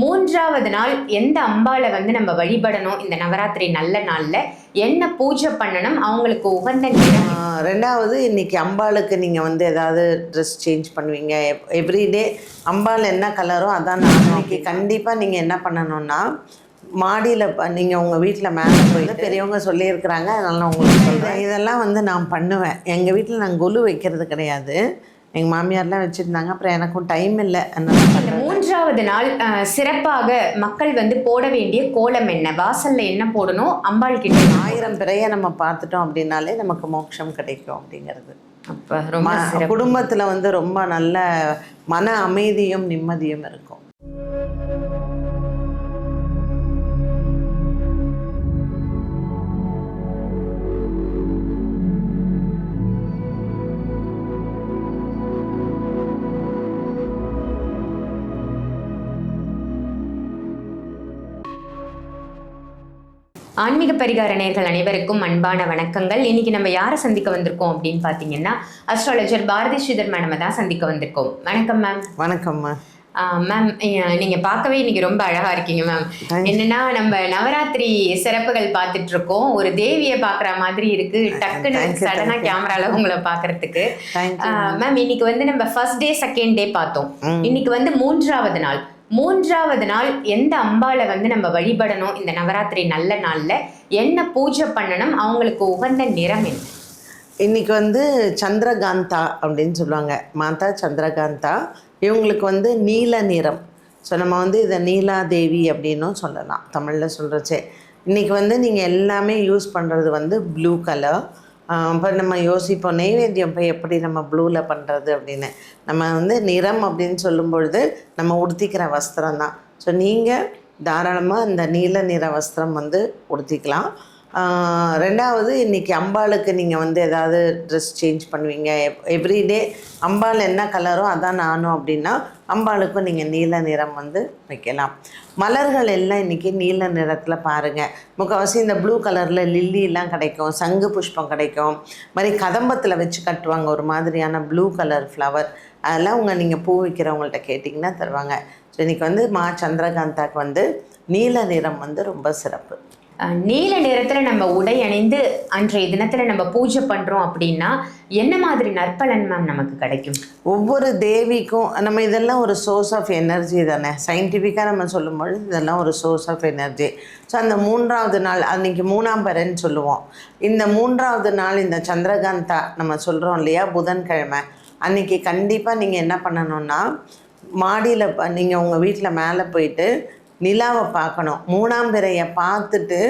மூன்றாவது நாள் எந்த அம்பாளை வந்து நம்ம வழிபடணும்? இந்த நவராத்திரி நல்ல நாள்ல என்ன பூஜை பண்ணணும்? அவங்களுக்கு உகந்த ரெண்டாவது இன்னைக்கு அம்பாளுக்கு நீங்கள் வந்து ஏதாவது ட்ரெஸ் சேஞ்ச் பண்ணுவீங்க. எவ்ரிடே அம்பாள் என்ன கலரோ அதான் இன்னைக்கு கண்டிப்பாக நீங்கள் என்ன பண்ணணும்னா மாடியில் நீங்கள் உங்கள் வீட்டில் மேலே போயிட்டு பெரியவங்க சொல்லியிருக்கிறாங்க அதனால நான் உங்களுக்கு சொல்கிறேன் இதெல்லாம் வந்து நான் பண்ணுவேன். எங்கள் வீட்டில் நான் கொலு வைக்கிறது கிடையாது. எங்கள் மாமியார்லாம் வச்சுருந்தாங்க. அப்புறம் எனக்கும் டைம் இல்லை. மூன்றாவது நாள் சிறப்பாக மக்கள் வந்து போட வேண்டிய கோலம் என்ன? வாசல்ல என்ன போடணும்? அம்பாள் கிட்ட ஆயிரம் பிறையை நம்ம பார்த்துட்டோம் அப்படின்னாலே நமக்கு மோட்சம் கிடைக்கும் அப்படிங்கிறது. அப்ப ரொம்ப குடும்பத்துல வந்து ரொம்ப நல்ல மன அமைதியும் நிம்மதியும் இருக்கும். ஆன்மீக பரிகார நேர்கள் அனைவருக்கும் அன்பான வணக்கங்கள். இன்னைக்கு நம்ம யாரை சந்திக்க வந்திருக்கோம் அப்படின்னு பார்த்தீங்கன்னா அஸ்ட்ராலஜர் பாரதி ஸ்ரீதர் மேடம் தான் சந்திக்க வந்திருக்கோம். வணக்கம் மேம் வணக்கம்மா மேம் நீங்க பார்க்கவே இன்னைக்கு ரொம்ப அழகா இருக்கீங்க மேம் என்னன்னா நம்ம நவராத்திரி சிறப்புகள் பார்த்துட்டு இருக்கோம். ஒரு தேவியை பார்க்குற மாதிரி இருக்கு. டக்குன்னு Thank you, சடனா thank you. கேமரால உங்களை பார்க்கறதுக்கு. மேம் இன்னைக்கு வந்து நம்ம ஃபர்ஸ்ட் டே செகண்ட் டே பார்த்தோம். இன்னைக்கு வந்து மூன்றாவது நாள். மூன்றாவது நாள் எந்த அம்பாளை வந்து நம்ம வழிபடணும்? இந்த நவராத்திரி நல்ல நாளில் என்ன பூஜை பண்ணணும்? அவங்களுக்கு உகந்த நிறம் என்ன? இன்னைக்கு வந்து சந்திரகாந்தா அப்படின்னு சொல்லுவாங்க. மாதா சந்திரகாந்தா. இவங்களுக்கு வந்து நீல நிறம். ஸோ நம்ம வந்து இதை நீலாதேவி அப்படின்னும் சொல்லலாம். தமிழில் சொல்கிறச்சே இன்றைக்கி வந்து நீங்கள் எல்லாமே யூஸ் பண்ணுறது வந்து ப்ளூ கலர் இப்போ நம்ம யோசிப்போம் நெய்வேத்தியம் போய் எப்படி நம்ம ப்ளூவில் பண்ணுறது அப்படின்னு. நம்ம வந்து நிறம் அப்படின்னு சொல்லும் பொழுது நம்ம உடுத்திக்கிற வஸ்திரம் தான் ஸோ நீங்கள் தாராளமாக இந்த நீல நிற வஸ்திரம் வந்து உடுத்திக்கலாம். ரெண்டாவது இன்னைக்கு அம்பாளுக்கு நீங்கள் வந்து ஏதாவது ட்ரெஸ் சேஞ்ச் பண்ணுவீங்க. எவ்ரிடே அம்பாள் என்ன கலரோ அதான் நானும் அப்படின்னா அம்பாளுக்கும் நீங்கள் நீல நிறம் வந்து வைக்கலாம். மலர்கள் எல்லாம் இன்றைக்கி நீல நிறத்தில் பாருங்கள் முக்கால்வாசி இந்த ப்ளூ கலரில் லில்லிலாம் கிடைக்கும் சங்கு புஷ்பம் கிடைக்கும். மாதிரி கதம்பத்தில் வச்சு கட்டுவாங்க ஒரு மாதிரியான ப்ளூ கலர் ஃப்ளவர் அதெல்லாம் உங்கள் நீங்கள் பூ விற்கிறவங்கள்ட்ட கேட்டிங்கன்னா தருவாங்க. ஸோ இன்றைக்கி வந்து மா சந்திரகாந்தாக்கு வந்து நீல நிறம் வந்து ரொம்ப சிறப்பு. நீல நிறத்துல நம்ம உடை அணிந்து அன்றைய தினத்துல நம்ம பூஜை பண்றோம் அப்படின்னா என்ன மாதிரி நற்பலன் மேம் நமக்கு கிடைக்கும்? ஒவ்வொரு தேவிக்கும் நம்ம இதெல்லாம் ஒரு சோர்ஸ் ஆஃப் எனர்ஜி தானே. சயின்டிஃபிக்காக நம்ம சொல்லும்பொழுது இதெல்லாம் ஒரு சோர்ஸ் ஆஃப் எனர்ஜி ஸோ அந்த மூன்றாவது நாள் அன்றைக்கி மூணாம் பரன்னு சொல்லுவோம். இந்த மூன்றாவது நாள் இந்த சந்திரகாந்தா நம்ம சொல்கிறோம் இல்லையா புதன்கிழமை. அன்றைக்கி கண்டிப்பாக நீங்கள் என்ன பண்ணணும்னா மாடியில் நீங்கள் உங்கள் வீட்டில் மேலே போயிட்டு நிலாவை பார்க்கணும். மூணாம் பிறையை பார்த்துட்டு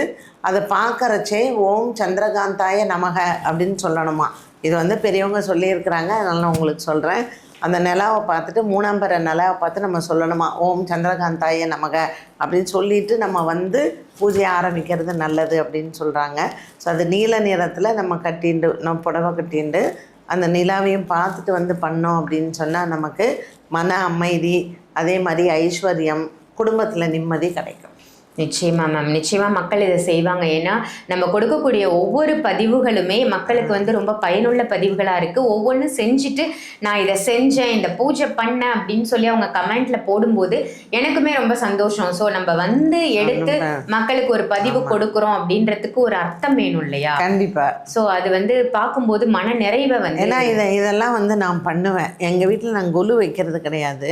அதை பார்க்குறச்சே ஓம் சந்திரகாந்தாய நமக அப்படின்னு சொல்லணுமா. இது வந்து பெரியவங்க சொல்லியிருக்கிறாங்க அதனால் நான் உங்களுக்கு சொல்கிறேன் அந்த நிலாவை பார்த்துட்டு மூணாம் பிற நிலாவை பார்த்து நம்ம சொல்லணுமா ஓம் சந்திரகாந்தாய நமக அப்படின்னு சொல்லிட்டு நம்ம வந்து பூஜையை ஆரம்பிக்கிறது நல்லது அப்படின்னு சொல்கிறாங்க ஸோ அது நீல நிறத்தில் நம்ம கட்டிண்டு நம்ம புடவை கட்டிண்டு அந்த நிலாவையும் பார்த்துட்டு வந்து பண்ணோம் அப்படின்னு சொன்னால் நமக்கு மன அமைதி அதே மாதிரி ஐஸ்வர்யம் குடும்பத்தில் நிம்மதி கிடைக்கும். நிச்சயமா மேம் நிச்சயமா மக்கள் இதை செய்வாங்க. ஏன்னா நம்ம கொடுக்கக்கூடிய ஒவ்வொரு பதிவுகளுமே மக்களுக்கு வந்து ரொம்ப பயனுள்ள பதிவுகளா இருக்கு. ஒவ்வொன்றும் செஞ்சுட்டு நான் இதை செஞ்சேன் இந்த பூஜை பண்ணேன் அப்படின்னு சொல்லி அவங்க கமெண்ட்ல போடும்போது எனக்குமே ரொம்ப சந்தோஷம். ஸோ நம்ம வந்து எடுத்து. மக்களுக்கு ஒரு பதிவு கொடுக்குறோம் அப்படின்றதுக்கு ஒரு அர்த்தம் வேணும் இல்லையா? கண்டிப்பாக ஸோ அது வந்து பார்க்கும்போது மன நிறைவை வந்து ஏன்னா இதை இதெல்லாம் வந்து நான் பண்ணுவேன். எங்கள் வீட்டில் நான் கொலு வைக்கிறது கிடையாது.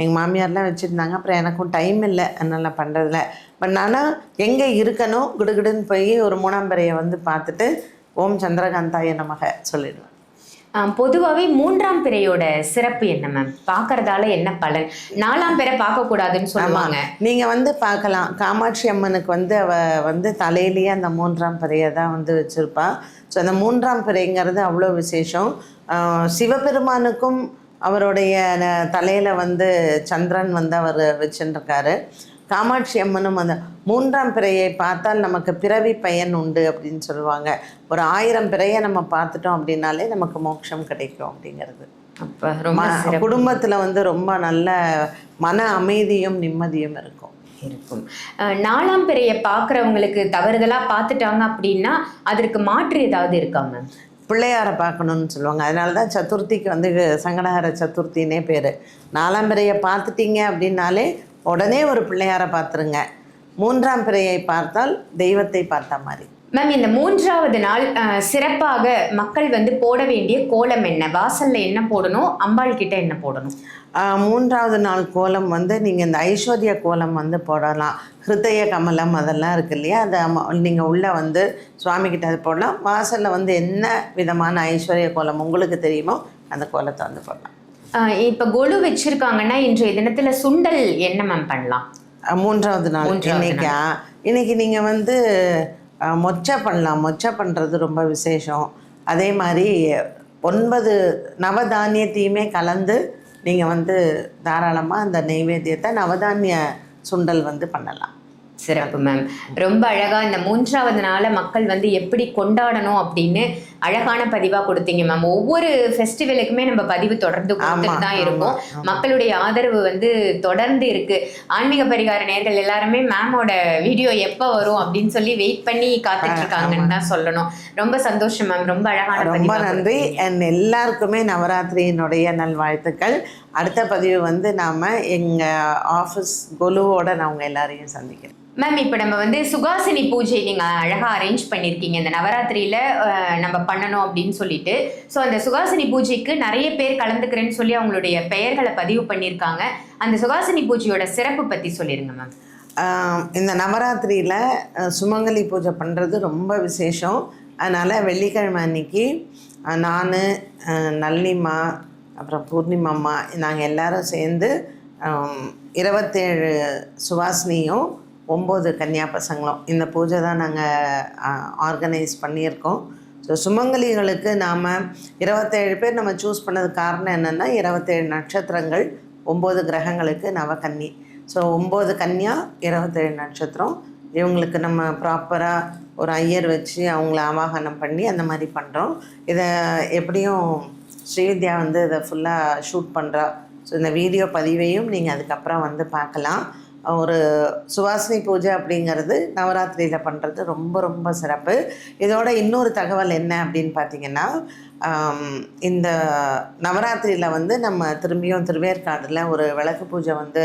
எங்கள் மாமியார்லாம் வச்சுருந்தாங்க. அப்புறம் எனக்கும் டைம் இல்லை. அதனால் பண்ணுறதில்ல பட் ஆனால் எங்கே இருக்கணும் குடுகுடுன்னு போய் ஒரு மூணாம் பிறையை வந்து பார்த்துட்டு ஓம் சந்திரகாந்தாய நமக சொல்லிடுவேன். பொதுவாகவே மூன்றாம் பிறையோட சிறப்பு என்ன மேம் பார்க்கறதால என்ன பலன்? நாலாம் பிறை பார்க்கக்கூடாதுன்னு சொல்லுவாங்க. நீங்கள் வந்து பார்க்கலாம். காமாட்சி அம்மனுக்கு வந்து அவ வந்து தலையிலேயே அந்த மூன்றாம் பிறையை தான் வந்து வச்சுருப்பா. ஸோ அந்த மூன்றாம் பிறைங்கிறது அவ்வளோ விசேஷம். சிவபெருமானுக்கும் அவருடைய தலையில் வந்து சந்திரன் வந்து அவர் வச்சுருக்காரு காமாட்சி அம்மனும் அந்த மூன்றாம் பிறையை பார்த்தால் நமக்கு பிறவி பயன் உண்டு அப்படின்னு சொல்லுவாங்க. ஒரு ஆயிரம் பிறையை நம்ம பார்த்துட்டோம் அப்படின்னாலே நமக்கு மோட்சம் கிடைக்கும் அப்படிங்கிறது. அப்ப ரொம்ப குடும்பத்துல வந்து ரொம்ப நல்ல மன அமைதியும் நிம்மதியும் இருக்கும். இருக்கும். நாலாம் பிறையை பார்க்குறவங்களுக்கு தவறுதலா பார்த்துட்டாங்க அப்படின்னா அதற்கு மாற்று ஏதாவது இருக்கா மேம் பிள்ளையாரை பார்க்கணும்னு சொல்லுவாங்க. அதனால தான் சதுர்த்திக்கு வந்து சங்கடஹர சதுர்த்தினே பேர். நாலாம் பிறையை பார்த்துட்டீங்க அப்படின்னாலே உடனே ஒரு பிள்ளையாரை பார்த்துருங்க. மூன்றாம் பிறையை பார்த்தால் தெய்வத்தை பார்த்த மாதிரி. மேம் இந்த மூன்றாவது நாள் சிறப்பாக மக்கள் வந்து போட வேண்டிய கோலம் என்ன? வாசல்ல என்ன போடணும்? அம்பாள் கிட்ட என்ன போடணும்? மூன்றாவது நாள் கோலம் வந்து நீங்கள் இந்த ஐஸ்வர்ய கோலம் வந்து போடலாம். ஹிருதய கமலம் அதெல்லாம் இருக்கு இல்லையா? அதை நீங்கள் உள்ளே வந்து சுவாமி கிட்ட அது போடலாம். வாசலில் வந்து என்ன விதமான ஐஸ்வர்ய கோலம் உங்களுக்கு தெரியுமோ அந்த கோலத்தை வந்து போடலாம். இப்ப கொலு வச்சிருக்காங்கன்னா இன்றைய தினத்துல சுண்டல் என்ன மேம் பண்ணலாம்? மூன்றாவது நாள் இன்னைக்கா? இன்னைக்கு நீங்கள் வந்து மொச்சை பண்ணலாம். மொச்சை பண்ணுறது ரொம்ப விசேஷம். அதே மாதிரி ஒன்பது நவதானியத்தையுமே கலந்து நீங்கள் வந்து தாராளமாக அந்த நெய்வேத்தியத்தை நவதானிய சுண்டல் வந்து பண்ணலாம். சிறப்பு மேம் ரொம்ப அழகா இந்த மூன்றாவது நாளை மக்கள் வந்து எப்படி கொண்டாடணும் அப்படின்னு அழகான பதிவா கொடுத்தீங்க மேம் ஒவ்வொரு ஃபெஸ்டிவலுக்குமே நம்ம பதிவு தொடர்ந்து கொடுத்துட்டு தான் இருக்கோம். மக்களுடைய ஆதரவு வந்து தொடர்ந்து இருக்கு. ஆன்மீக பரிகார நேர்கள் எல்லாருமே மேமோட வீடியோ எப்போ வரும் அப்படின்னு சொல்லி வெயிட் பண்ணி காத்துட்டு இருக்காங்கன்னு தான் சொல்லணும். ரொம்ப சந்தோஷம் மேம் ரொம்ப அழகான ரொம்ப நன்றி. அண்ட் எல்லாருக்குமே நவராத்திரியினுடைய நல்வாழ்த்துக்கள். அடுத்த பதிவு வந்து நாம் எங்கள் ஆஃபீஸ் கொலுவோட நான் உங்கள் எல்லாரையும் சந்திக்கிறேன். மேம் இப்போ நம்ம வந்து சுகாசினி பூஜை நீங்கள் அழகாக அரேஞ்ச் பண்ணியிருக்கீங்க இந்த நவராத்திரியில் நம்ம பண்ணணும் அப்படின்னு சொல்லிட்டு. ஸோ அந்த சுகாசினி பூஜைக்கு நிறைய பேர் கலந்துக்கிறேன்னு சொல்லி அவங்களுடைய பெயர்களை பதிவு பண்ணியிருக்காங்க அந்த சுகாசினி பூஜையோட சிறப்பு பற்றி சொல்லிருங்க மேம் இந்த நவராத்திரியில் சுமங்கலி பூஜை பண்ணுறது ரொம்ப விசேஷம். அதனால் வெள்ளிக்கிழமை அன்னைக்கு நான் நல்லிம்மா அப்புறம் பூர்ணிமாம்மா நாங்கள் எல்லாரும் சேர்ந்து இருபத்தேழு சுவாசினியும் ஒம்பது கன்னியா பசங்களும். இந்த பூஜை தான் நாங்கள் ஆர்கனைஸ் பண்ணியிருக்கோம். ஸோ சுமங்கலிகளுக்கு நாம் இருபத்தேழு பேர் நம்ம சூஸ் பண்ணது காரணம் என்னென்னா இருபத்தேழு நட்சத்திரங்கள் ஒம்பது கிரகங்களுக்கு நவகன்னி. ஸோ ஒம்பது கன்னியா இருபத்தேழு நட்சத்திரம். இவங்களுக்கு நம்ம ப்ராப்பராக ஒரு ஐயர் வச்சு அவங்கள ஆவாகனம் பண்ணி அந்த மாதிரி பண்ணுறோம் இதை எப்படியும் ஸ்ரீவித்யா வந்து இதை ஃபுல்லாக ஷூட் பண்ணுறா ஸோ இந்த வீடியோ பதிவையும் நீங்கள் அதுக்கப்புறம் வந்து பார்க்கலாம். ஒரு சுவாசினி பூஜை அப்படிங்கிறது நவராத்திரியில் பண்ணுறது ரொம்ப ரொம்ப சிறப்பு. இதோட இன்னொரு தகவல் என்ன அப்படின்னு பார்த்தீங்கன்னா இந்த நவராத்திரியில் வந்து நம்ம திரும்பியும் திருவேற்காடில் ஒரு விளக்கு பூஜை வந்து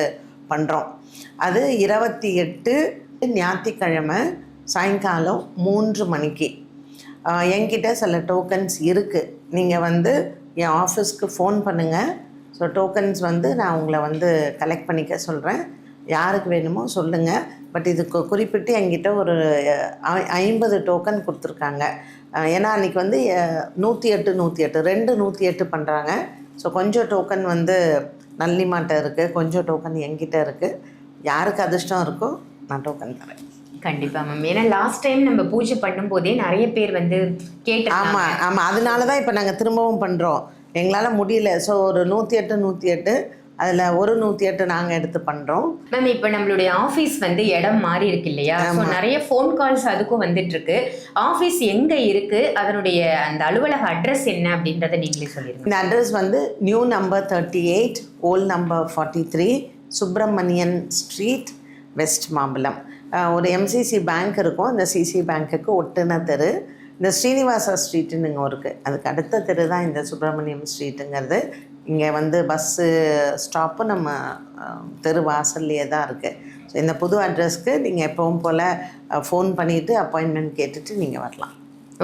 பண்ணுறோம் அது இருபத்தி எட்டு ஞாயிற்றுக்கிழமை சாயங்காலம் மூன்று மணிக்கு. என்கிட்ட சில டோக்கன்ஸ் இருக்குது நீங்கள் வந்து என் ஆஃபீஸ்க்கு ஃபோன் பண்ணுங்கள் ஸோ டோக்கன்ஸ் வந்து நான் உங்களை வந்து கலெக்ட் பண்ணிக்க சொல்கிறேன் யாருக்கு வேணுமோ சொல்லுங்கள் பட் இதுக்கு குறிப்பிட்டு என்கிட்ட ஒரு ஐம்பது டோக்கன் கொடுத்துருக்காங்க. ஏன்னா அன்றைக்கி வந்து நூற்றி எட்டு நூற்றி எட்டு ரெண்டு நூற்றி எட்டு பண்ணுறாங்க ஸோ கொஞ்சம் டோக்கன் வந்து நல்லிமாட்ட இருக்குது கொஞ்சம் டோக்கன் என்கிட்ட இருக்குது யாருக்கு அதிர்ஷ்டம் இருக்கோ நான் டோக்கன் தரேன். கண்டிப்பா மேம் ஏன்னா லாஸ்ட் டைம் நம்ம பூஜை பண்ணும்போதே நிறைய பேர் வந்து கேட்டிருக்காங்க. ஆமாம் ஆமாம் அதனால தான் இப்போ நாங்கள் திரும்பவும் பண்ணுறோம் எங்களால் முடியல. ஸோ ஒரு நூற்றி எட்டு நூற்றி எட்டு அதில் ஒரு நூற்றி எட்டு நாங்கள் எடுத்து பண்ணுறோம் மேம் இப்போ நம்மளுடைய ஆஃபீஸ் வந்து இடம் மாறி இருக்கு இல்லையா? ஸோ நிறைய ஃபோன் கால்ஸ் அதுக்கும் வந்துட்டு இருக்கு. ஆஃபீஸ் எங்க இருக்கு? அதனுடைய அந்த அலுவலக அட்ரஸ் என்ன அப்படின்றத நீங்களே சொல்லிருங்க. இந்த அட்ரஸ் வந்து new number thirty eight old number forty three Subramanian street west Mambalam ஒரு எம்சிசி பேங்க் இருக்கும். அந்த சிசி பேங்க்குக்கு ஒட்டுன தெரு. இந்த ஸ்ரீனிவாசா ஸ்ட்ரீட்டுன்னு இங்கே இருக்குது அதுக்கு அடுத்த தெரு தான் இந்த சுப்பிரமணியம் ஸ்ட்ரீட்டுங்கிறது இங்கே வந்து பஸ்ஸு ஸ்டாப்பு நம்ம தெரு வாசல்லையே தான் இருக்குது ஸோ இந்த புது அட்ரஸ்க்கு நீங்கள் எப்பவும் போல் ஃபோன் பண்ணிவிட்டு அப்பாயின்மெண்ட் கேட்டுட்டு நீங்கள் வரலாம்.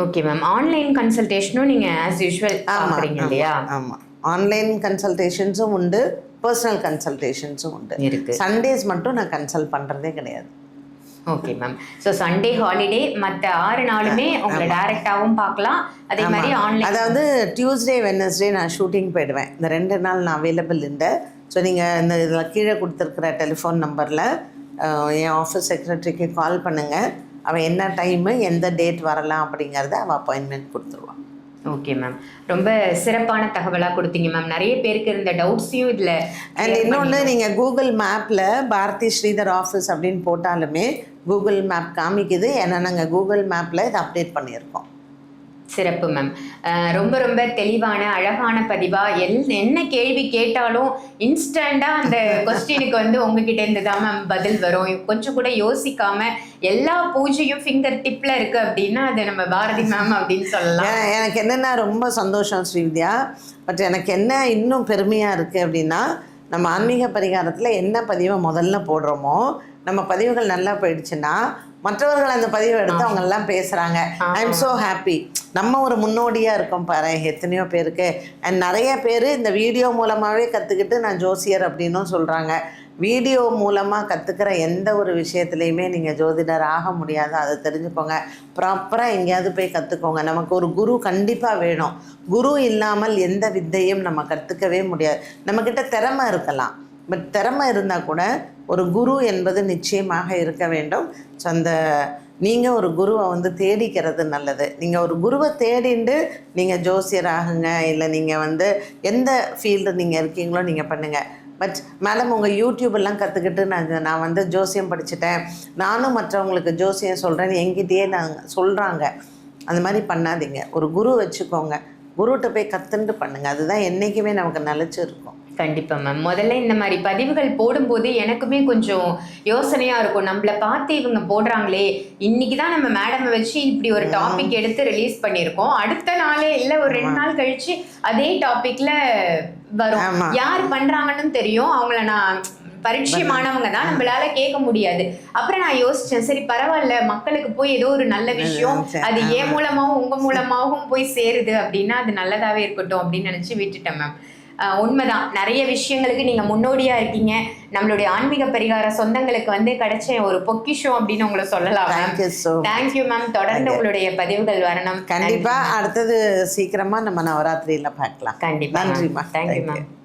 ஓகே மேம் ஆன்லைன் கன்சல்டேஷனும் நீங்க ஆஸ் யூஷுவல் பாக்குறீங்க இல்லையா? ஆமாம் ஆன்லைன் கன்சல்டேஷன்ஸும் உண்டு பர்சனல் கன்சல்டேஷன்ஸும் உண்டு. இருக்கு. சண்டேஸ் மட்டும் நான் கன்சல்ட் பண்ணுறதே கிடையாது. Okay ma'am so Sunday holiday மற்ற ஆறு நாளுமே உங்களை டைரக்டாகவும் பார்க்கலாம். அதே மாதிரி ஆன்லைன் அதாவது டியூஸ்டே வெனஸ்டே நான் ஷூட்டிங் போயிடுவேன். இந்த ரெண்டு நாள் நான் அவைலபிள் இல்லை ஸோ நீங்கள் இந்த இதில் கீழே கொடுத்துருக்குற டெலிஃபோன் நம்பரில் என் ஆஃபீஸ் செக்ரட்டரிக்கு கால் பண்ணுங்கள் அவன் என்ன டைமு எந்த டேட் வரலாம் அப்படிங்கிறத அவன் அப்பாயின்மெண்ட் கொடுத்துருவான் ஓகே மேம் ரொம்ப சிறப்பான தகவலாக கொடுத்தீங்க மேம் நிறைய பேருக்கு இருந்த டவுட்ஸையும் இதில் அண்ட் இன்னொன்று நீங்கள் கூகுள் மேப்பில் பாரதி ஸ்ரீதர் ஆஃபீஸ் அப்படின்னு போட்டாலுமே கூகுள் மேப் காமிக்குது. ஏன்னா நாங்கள் கூகுள் மேப்பில் இதை அப்டேட் பண்ணியிருக்கோம். சிறப்பு மேம் ரொம்ப ரொம்ப தெளிவான அழகான பதிவா எல் என்ன கேள்வி கேட்டாலும் இன்ஸ்டண்டா அந்த கொஸ்டினுக்கு வந்து உங்ககிட்ட இருந்து தான் மேம் பதில் வரும். கொஞ்சம் கூட யோசிக்காம எல்லா பூஜையும் ஃபிங்கர் டிப்ல இருக்கு அப்படின்னா அது நம்ம பாரதி மேம் அப்படின்னு சொல்லலாம். எனக்கு என்னென்னா ரொம்ப சந்தோஷம் ஸ்ரீவித்யா. பட் எனக்கு என்ன இன்னும் பெருமையாக இருக்குது அப்படின்னா நம்ம ஆன்மீக பரிகாரத்தில் என்ன பதிவை முதல்ல போடுறோமோ நம்ம பதிவுகள் நல்லா போயிடுச்சுன்னா மற்றவர்கள் அந்த பதிவை எடுத்து அவங்க எல்லாம் பேசுகிறாங்க ஐ எம் ஸோ ஹாப்பி நம்ம ஒரு முன்னோடியாக இருக்கோம் பாரு எத்தனையோ பேருக்கு. அண்ட் நிறைய பேர் இந்த வீடியோ மூலமாகவே கற்றுக்கிட்டு நான் ஜோசியர் அப்படின்னும் சொல்கிறாங்க வீடியோ மூலமாக கற்றுக்கிற எந்த ஒரு விஷயத்துலையுமே நீங்கள் ஜோதிடர் ஆக முடியாது. அதை தெரிஞ்சுக்கோங்க. ப்ராப்பராக எங்கேயாவது போய் கற்றுக்கோங்க நமக்கு ஒரு குரு கண்டிப்பாக வேணும். குரு இல்லாமல் எந்த வித்தையும் நம்ம கற்றுக்கவே முடியாது. நம்மக்கிட்ட திறமை இருக்கலாம். பட் திறமை இருந்தால் கூட ஒரு குரு என்பது நிச்சயமாக இருக்க வேண்டும். ஸோ அந்த நீங்கள் ஒரு குருவை வந்து தேடிக்கிறது நல்லது. நீங்கள் ஒரு குருவை தேடிண்டு நீங்கள் ஜோசியர் ஆகுங்க இல்லை நீங்கள் வந்து எந்த ஃபீல்டு நீங்கள் இருக்கீங்களோ நீங்கள் பண்ணுங்கள் பட் மேடம் உங்கள் யூடியூபெல்லாம் கற்றுக்கிட்டு நான் நான் வந்து ஜோசியம் படிச்சுட்டேன். நானும் மற்றவங்களுக்கு ஜோசியம் சொல்கிறேன்னு என்கிட்டயே நாங்கள் சொல்கிறாங்க அந்த மாதிரி பண்ணாதீங்க. ஒரு குரு வச்சுக்கோங்க. குருகிட்ட போய் கற்றுன்ட்டு பண்ணுங்கள் அதுதான் என்றைக்குமே நமக்கு நிலச்சி இருக்கும். கண்டிப்பா மேம் முதல்ல இந்த மாதிரி பதிவுகள் போடும்போது எனக்குமே கொஞ்சம் யோசனையா இருக்கும். நம்மள பார்த்து இவங்க போடுறாங்களே இன்னைக்கு தான் நம்ம மேடம் வச்சு இப்படி ஒரு டாபிக் எடுத்து ரிலீஸ் பண்ணியிருக்கோம். அடுத்த நாளே இல்ல ஒரு ரெண்டு நாள் கழிச்சு அதே டாபிக்ல வரும். யார் பண்றாங்கன்னு தெரியும். அவங்கள நான் பரிச்சயமானவங்க தான். நம்மளால கேட்க முடியாது. அப்புறம் நான் யோசிச்சேன் சரி பரவாயில்ல மக்களுக்கு போய் ஏதோ ஒரு நல்ல விஷயம் அது. ஏன் மூலமாவும் உங்க மூலமாவும் போய் சேருது அப்படின்னா அது நல்லதாவே இருக்கட்டும் அப்படின்னு நினைச்சு விட்டுட்டேன் மேம் உண்மைதான். நிறைய விஷயங்களுக்கு நீங்க முன்னோடியா இருக்கீங்க. நம்மளுடைய ஆன்மீக பரிகார சொந்தங்களுக்கு வந்து கிடைச்ச ஒரு பொக்கிஷம் அப்படின்னு உங்களை சொல்லலாம் தேங்க்யூ மேம் தொடர்ந்து உங்களுடைய பதிவுகள் வரணும். கண்டிப்பாக அடுத்தது சீக்கிரமாக நம்ம நவராத்திரியில் பார்க்கலாம். கண்டிப்பா நன்றிம்மா. Thank you Thank you. மேம்